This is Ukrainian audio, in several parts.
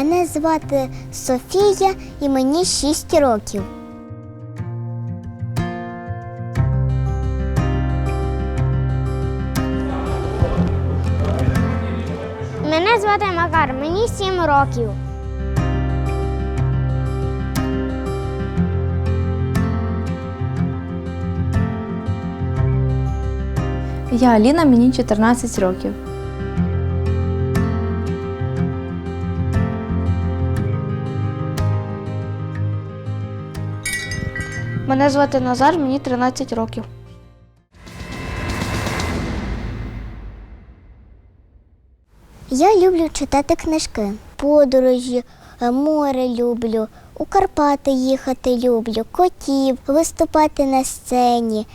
Мене звати Софія і мені 6 років. Мене звати Макар, мені 7 років. Я Аліна, мені 14 років. Мене звати Назар, мені 13 років. Я люблю читати книжки, подорожі, е, море люблю, у Карпати їхати люблю, котів, виступати на сцені.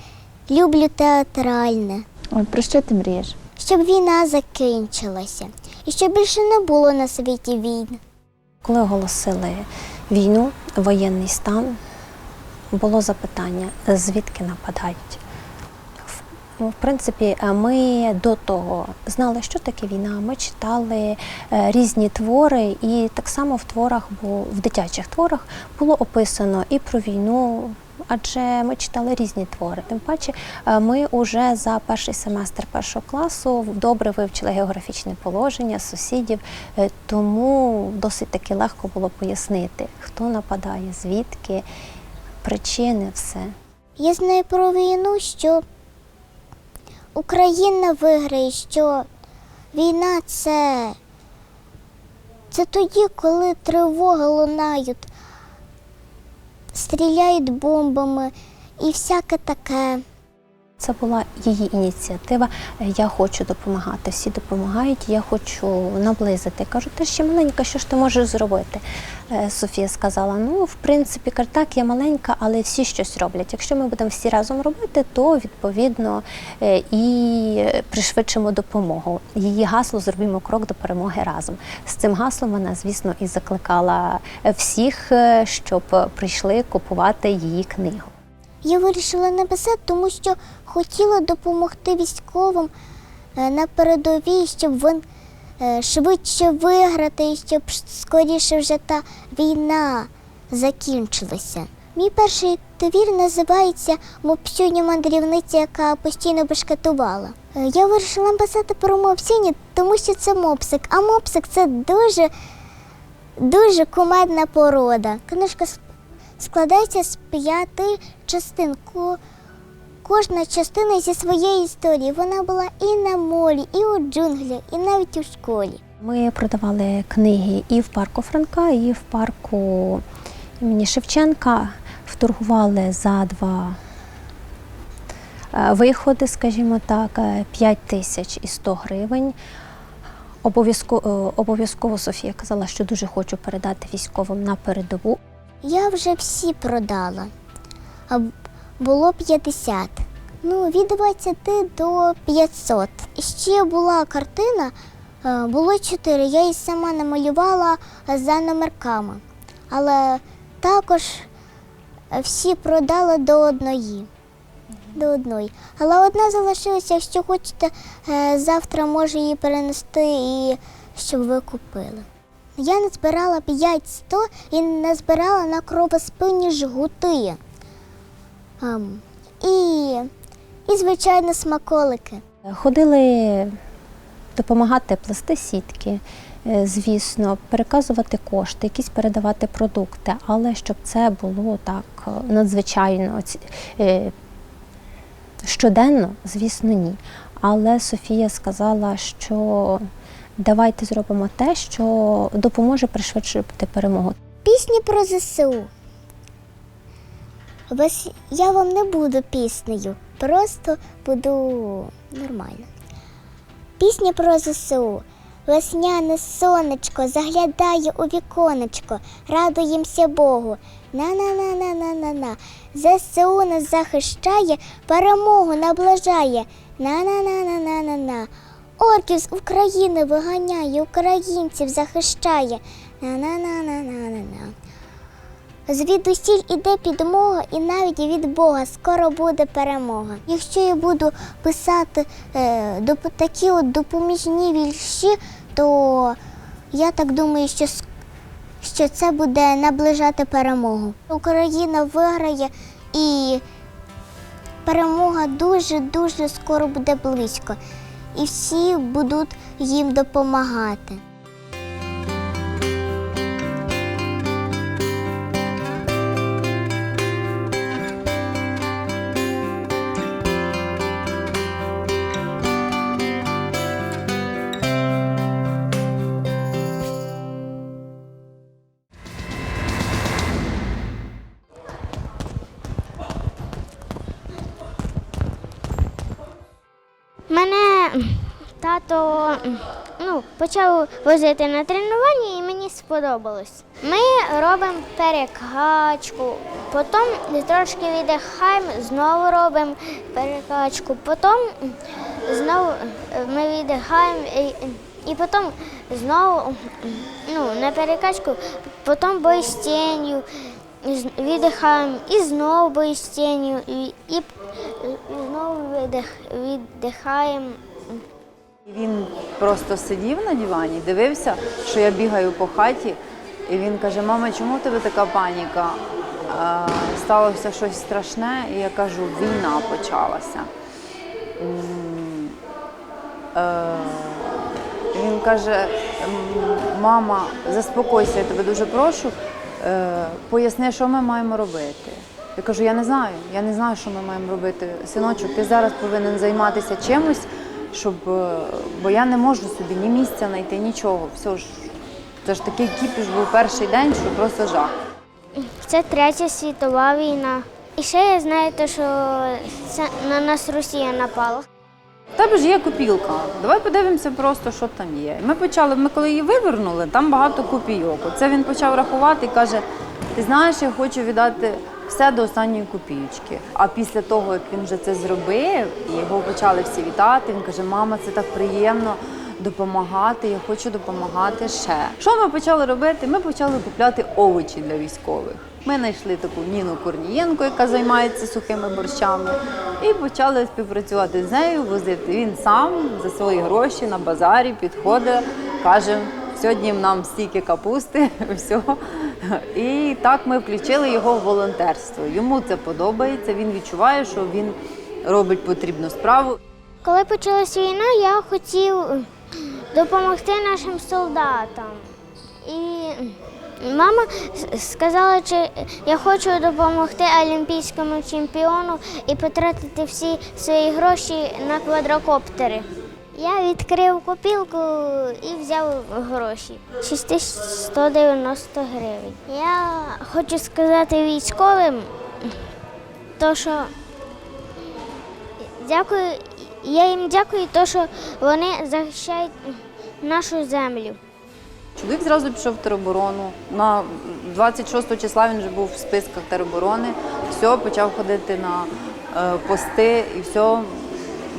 Люблю театральне, Ой, про що ти мрієш? щоб війна закінчилася і щоб більше не було на світі війн. Коли оголосили війну, воєнний стан, було запитання, звідки нападають. В- принципі, е, ми до того знали, що таке війна. Ми читали е, різні твори, і так само в творах, бу- в дитячих творах було описано і про війну. Адже ми читали різні твори. Тим паче, е, ми вже за перший семестр першого класу добре вивчили географічне положення сусідів, е, тому досить таки легко було пояснити, хто нападає, звідки, причини, все. Я знаю про війну, що Україна виграє, що війна це, це тоді, коли тривоги лунають, стріляють бомбами і всяке таке. Це була її ініціатива. Е, Я хочу допомагати. Всі допомагають. Я хочу наблизити. Кажу, ти ще маленька, що ж ти можеш зробити? Е, Софія сказала: ну, в принципі, так, я маленька, але всі щось роблять. Якщо ми будемо всі разом робити, то відповідно е, і пришвидшимо допомогу. Її гасло зробімо крок до перемоги разом. З цим гаслом вона, звісно, і закликала всіх, щоб прийшли купувати її книгу. Я вирішила написати, тому що хотіла допомогти військовим е, на передовій, щоб він е, швидше виграти і щоб скоріше вже та війна закінчилася. Мій перший твір називається Мопсюня мандрівниця, яка постійно бешкетувала. Е, Я вирішила написати про мопсюню, тому що це мопсик, а мопсик це дуже, дуже кумедна порода. Книжка складається з п'яти частин. Кожна частина зі своєї історії. Вона була і на морі, і у джунглях, і навіть у школі. Ми продавали книги і в парку Франка, і в парку імені Шевченка. Вторгували за два е, виходи, скажімо так, е, 5 тисяч і 100 гривень. Обов'язково, обов'язково Софія казала, що дуже хочу передати військовим на передову. Я вже всі продала. А було 50. Ну, від 20 до 500. Ще була картина, е, було 4. Я її сама намалювала е, за номерками. Але також е, всі продала до одної. До одної. Але одна залишилася, якщо хочете, завтра можу її перенести і щоб ви купили. Я назбирала 500 і назбирала на кровоспинні жгути. Ем, і, і, звичайно, смаколики. Ходили допомагати плести сітки, е, звісно, переказувати кошти, якісь передавати продукти, але щоб це було так е, надзвичайно е, щоденно, звісно, ні. Але Софія сказала, що давайте зробимо те, що допоможе пришвидшити перемогу. Пісні про ЗСУ. Весь, я вам не буду піснею, просто буду нормально. Пісня про ЗСУ. Весняне сонечко заглядає у віконечко, радуємося Богу. На-на-на-на-на-на-на. ЗСУ нас захищає, перемогу наближає. На-на-на-на-на-на-на. Орків з України виганяє, українців захищає. На-на-на-на-на-на-на. Звідусіль іде підмога, і навіть від Бога скоро буде перемога. Якщо я буду писати е, такі от допоміжні вірші, то я так думаю, що що це буде наближати перемогу. Україна виграє і перемога дуже-дуже скоро буде близько. І всі будуть їм допомагати. Ну, почав возити на тренування і мені сподобалось. Ми робимо перекачку, потім трошки віддихаємо, знову робимо перекачку, потім знову ми віддихаємо і, і потім знову ну, на перекачку, потім бой з тінню, віддихаємо і знову бой з тінню, і, і, і знову віддих, віддихаємо. Він просто сидів на дивані, дивився, що я бігаю по хаті, і він каже: Мама, чому в тебе така паніка? Сталося щось страшне, і я кажу, війна почалася. Е, Він каже: мама, заспокойся, я тебе дуже прошу, е, поясни, що ми маємо робити. Я кажу, я не знаю, я не знаю, що ми маємо робити. Синочок, ти зараз повинен займатися чимось, щоб, е, бо я не можу собі ні місця знайти, нічого. Все ж, це ж такий кіпіш був перший день, що просто жах. Це третя світова війна. І ще я знаю, те, що це на нас Росія напала. В тебе ж є копілка. Давай подивимося просто, що там є. Ми почали, ми коли її вивернули, там багато копійок. Це він почав рахувати і каже: ти знаєш, я хочу віддати все до останньої копійки. А після того, як він вже це зробив, його почали всі вітати, він каже: Мама, це так приємно. Допомагати, я хочу допомагати ще. Що ми почали робити? Ми почали купляти овочі для військових. Ми знайшли таку Ніну Корнієнко, яка займається сухими борщами, і почали співпрацювати з нею, возити. Він сам за свої гроші на базарі підходить, каже, сьогодні нам стільки капусти, все. І так ми включили його в волонтерство. Йому це подобається, він відчуває, що він робить потрібну справу. Коли почалась війна, я хотів допомогти нашим солдатам. І мама сказала, чи я хочу допомогти олімпійському чемпіону і потратити всі свої гроші на квадрокоптери. Я відкрив копілку і взяв гроші 6190 гривень. Я хочу сказати військовим, то що Дякую. Я їм дякую, то, що вони захищають нашу землю. Чоловік зразу пішов в тероборону. На 26 числа він вже був в списках тероборони. Все, почав ходити на е, пости і все.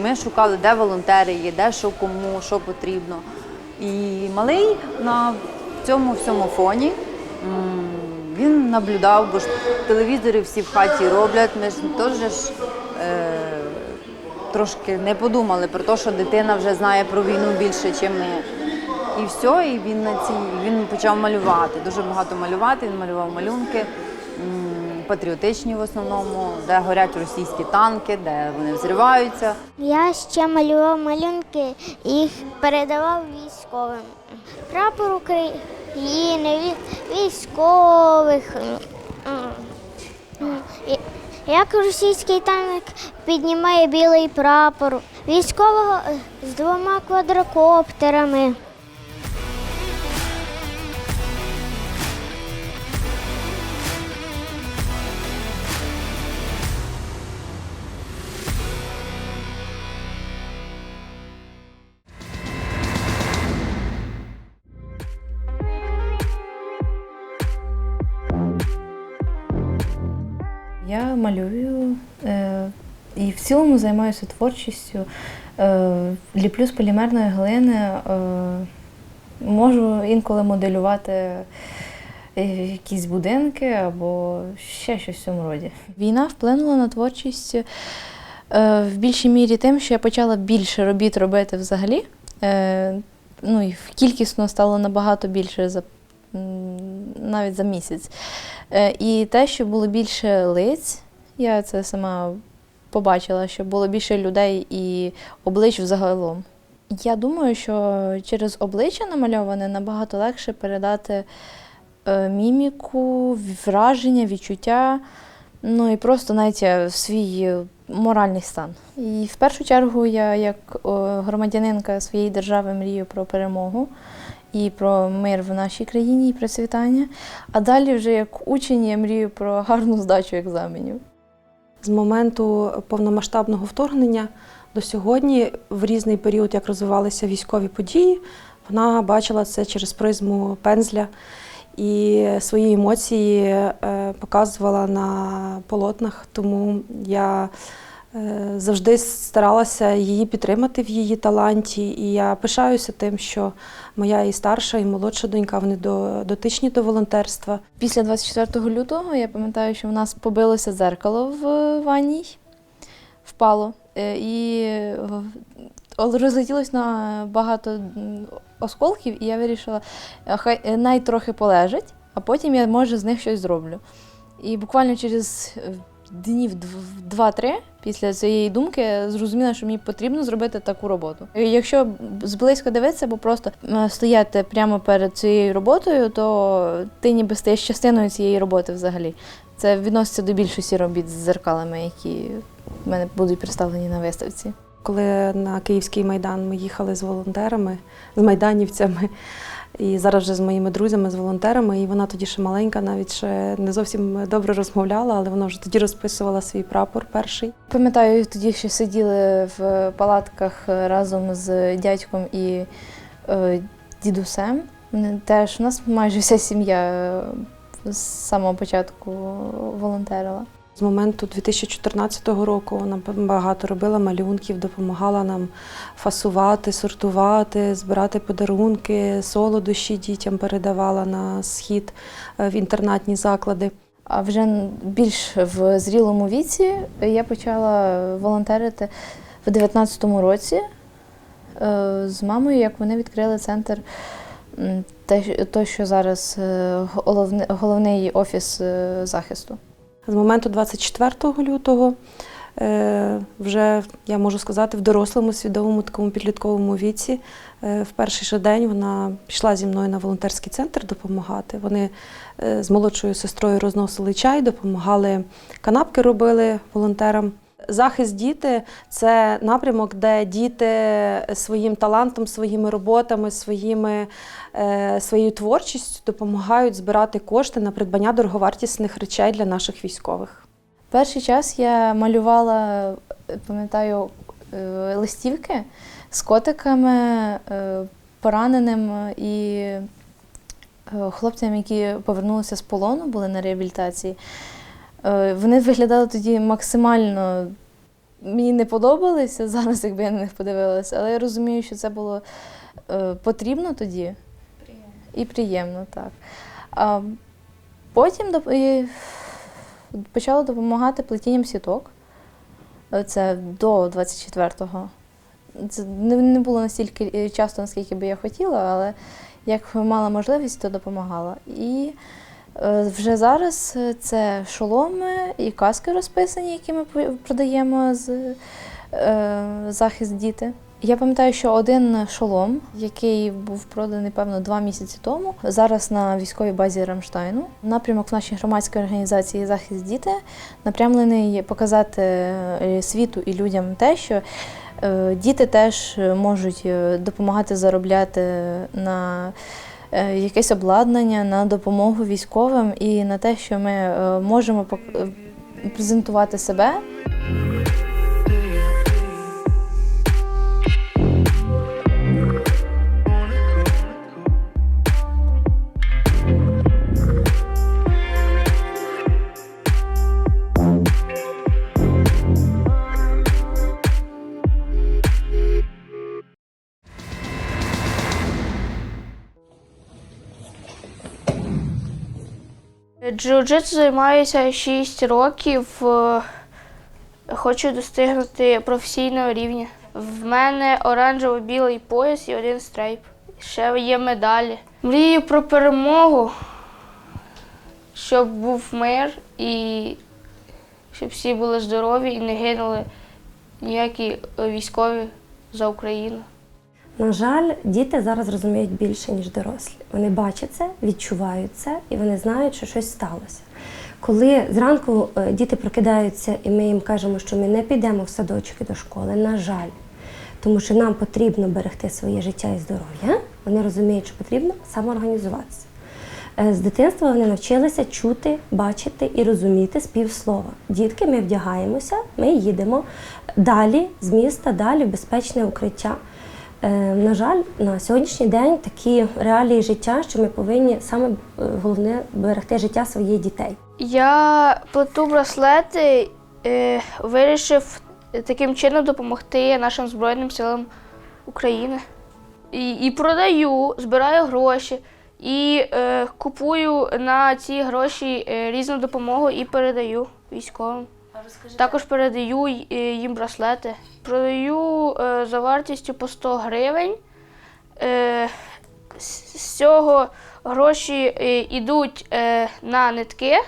Ми шукали, де волонтери є, де що кому, що потрібно. І малий на цьому всьому фоні він наблюдав, бо ж телевізори всі в хаті роблять. Ми ж теж е, трошки не подумали про те, що дитина вже знає про війну більше, ніж ми. І все, і він на цій він почав малювати. Дуже багато малювати. Він малював малюнки патріотичні в основному, де горять російські танки, де вони взриваються. Я ще малював малюнки і їх передавав військовим. Прапор України, ві- військових. Як російський танк піднімає білий прапор, військового з двома квадрокоптерами. Малюю е, і в цілому займаюся творчістю. Е, ліплю з полімерної глини. Е, можу інколи моделювати якісь будинки або ще щось в цьому роді. Війна вплинула на творчість в більшій мірі тим, що я почала більше робіт робити взагалі. Ну і кількісно стало набагато більше за навіть за місяць. І те, що було більше лиць, я це сама побачила, що було більше людей і облич взагалом. Я думаю, що через обличчя намальоване набагато легше передати е, міміку, враження, відчуття, ну і просто навіть е, свій моральний стан. І в першу чергу я, як громадянинка своєї держави, мрію про перемогу і про мир в нашій країні і процвітання. А далі, вже як учень, я мрію про гарну здачу екзаменів. З моменту повномасштабного вторгнення до сьогодні, в різний період, як розвивалися військові події, вона бачила це через призму пензля і свої емоції е, показувала на полотнах. Тому я завжди старалася її підтримати в її таланті. І я пишаюся тим, що моя і старша, і молодша донька вони до- дотичні до волонтерства. Після 24 лютого я пам'ятаю, що в нас побилося дзеркало в ванній, впало. Е, І е, розлетілось на багато осколків, і я вирішила, е, хай е, най трохи полежить, а потім я може з них щось зроблю. І буквально через е, днів дв- 2-3 після цієї думки зрозуміла, що мені потрібно зробити таку роботу. І Якщо зблизько дивитися, або просто е, стояти прямо перед цією роботою, то ти ніби стаєш частиною цієї роботи взагалі. Це відноситься до більшості робіт з зеркалами, які в мене будуть представлені на виставці. Коли на Київський майдан ми їхали з волонтерами, з майданівцями, і зараз вже з моїми друзями, з волонтерами, і вона тоді ще маленька, навіть ще не зовсім добре розмовляла, але вона вже тоді розписувала свій прапор перший. Пам'ятаю, тоді ще сиділи в палатках разом з дядьком і е, дідусем. Теж у нас майже вся сім'я е, з самого початку волонтерила. З моменту 2014 року вона багато робила малюнків, допомагала нам фасувати, сортувати, збирати подарунки, солодощі дітям передавала на схід е, в інтернатні заклади. А вже більш в зрілому віці я почала волонтерити в 19-му році е, з мамою, як вони відкрили центр, те, що зараз е, головний офіс захисту. З моменту 24 лютого е, вже я можу сказати в дорослому, свідомому такому підлітковому віці. е, В перший же день вона пішла зі мною на волонтерський центр допомагати. Вони е, з молодшою сестрою розносили чай, допомагали канапки робили волонтерам. Захист діти це напрямок, де діти своїм талантом, своїми роботами, своїми, е, своєю творчістю допомагають збирати кошти на придбання дороговартісних речей для наших військових. Перший час я малювала, пам'ятаю, е, листівки з котиками, е, пораненим і хлопцями, які повернулися з полону, були на реабілітації. Е, Вони виглядали тоді максимально. Мені не подобалися зараз, якби я на них подивилася, але я розумію, що це було е, потрібно тоді. І приємно, так. А потім почала допомагати плетінням сіток. Е, Це до 24-го. Це не, було настільки часто, наскільки би я хотіла, але як мала можливість, то допомагала. І вже зараз е, це шоломи і каски розписані, які ми продаємо з е, захист діти. Я пам'ятаю, що один шолом, який був проданий, певно, два місяці тому, зараз на військовій базі Рамштайну. Напрямок в нашій громадській організації Захист діти напрямлений показати е, світу і людям те, що е, діти теж можуть е, допомагати заробляти на е, якесь обладнання, на допомогу військовим і на те, що ми е, можемо е, презентувати себе Джиу-джитсу займаюся 6 років. Е, Хочу достигнути професійного рівня. В мене оранжево-білий пояс і один стрейп. ще є медалі. Мрію про перемогу, щоб був мир і щоб всі були здорові і не гинули ніякі військові за Україну. На жаль, діти зараз розуміють більше, ніж дорослі. Вони бачать це, відчувають це і вони знають, що щось сталося. Коли зранку е, діти прокидаються і ми їм кажемо, що ми не підемо в садочок і до школи, на жаль, тому що нам потрібно берегти своє життя і здоров'я, вони розуміють, що потрібно самоорганізуватися. Е, З дитинства вони навчилися чути, бачити і розуміти з півслова. Дітки, ми вдягаємося, ми їдемо далі з міста, далі в безпечне укриття. Е, На жаль, на сьогоднішній день такі реалії життя, що ми повинні саме е, головне берегти життя своїх дітей. Я плету браслети, е, вирішив таким чином допомогти нашим Збройним силам України. І, і продаю, збираю гроші і е, купую на ці гроші різну допомогу і передаю військовим. Також передаю їм браслети. Продаю е, за вартістю по 100 гривень. Е, з цього гроші е, йдуть на нитки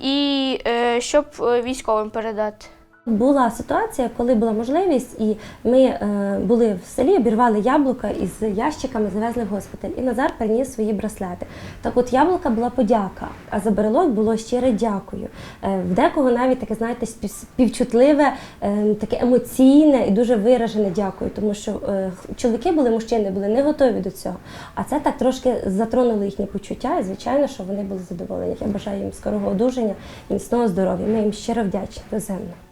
і щоб військовим передати. Була ситуація, коли була можливість, і ми е, були в селі, обірвали яблука із ящиками, завезли в госпіталь. І Назар приніс свої браслети. Так от яблука була подяка, а за берелок було щире дякую. Е, в декого навіть таке, знаєте, спів- співчутливе, е, таке емоційне і дуже виражене дякую, тому що е, чоловіки були, мужчини були не готові до цього. А це так трошки затронуло їхні почуття, і звичайно, що вони були задоволені. Я бажаю їм скорого одужання і міцного здоров'я. Ми їм щиро вдячні доземно.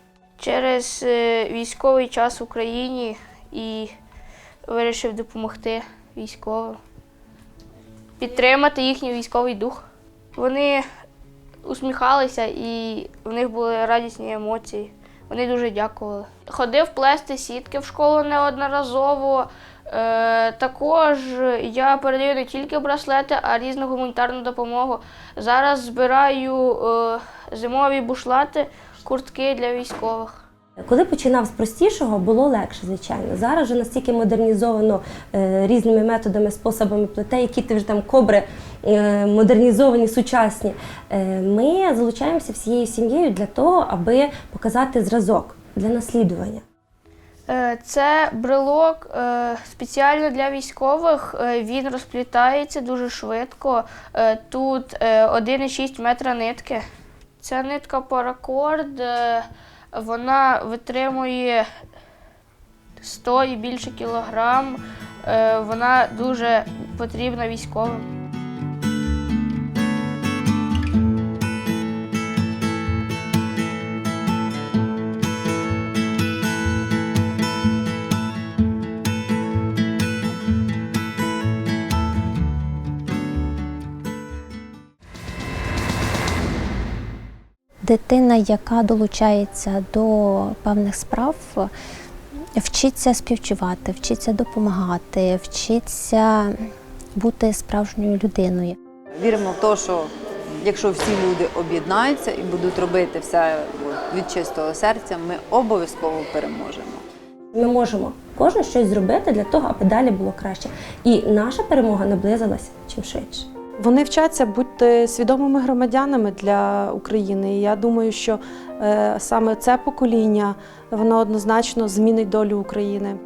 Через е, військовий час в Україні і вирішив допомогти військовим, підтримати їхній військовий дух. Вони усміхалися і в них були радісні емоції. Вони дуже дякували. Ходив плести сітки в школу неодноразово. Е, також я передаю не тільки браслети, а різну гуманітарну допомогу. Зараз збираю е, зимові бушлати, куртки для військових. Коли починав з простішого, було легше, звичайно. Зараз вже настільки модернізовано е, різними методами, способами плете, які ти вже там кобри е, модернізовані, сучасні. Е, ми залучаємося всією сім'єю для того, аби показати зразок для наслідування. Е, Це брелок е, спеціально для військових. Е, Він розплітається дуже швидко. Тут е, 1,6 метра нитки. Ця нитка паракорд, е, вона витримує 100 і більше кілограм. Е, Вона дуже потрібна військовим. Дитина, яка долучається до певних справ, вчиться співчувати, вчиться допомагати, вчиться бути справжньою людиною. Віримо в те, що якщо всі люди об'єднаються і будуть робити все від чистого серця, ми обов'язково переможемо. Ми можемо кожен щось зробити для того, аби далі було краще. І наша перемога наблизилася чим швидше. Вони вчаться бути свідомими громадянами для України. І я думаю, що е, саме це покоління воно однозначно змінить долю України.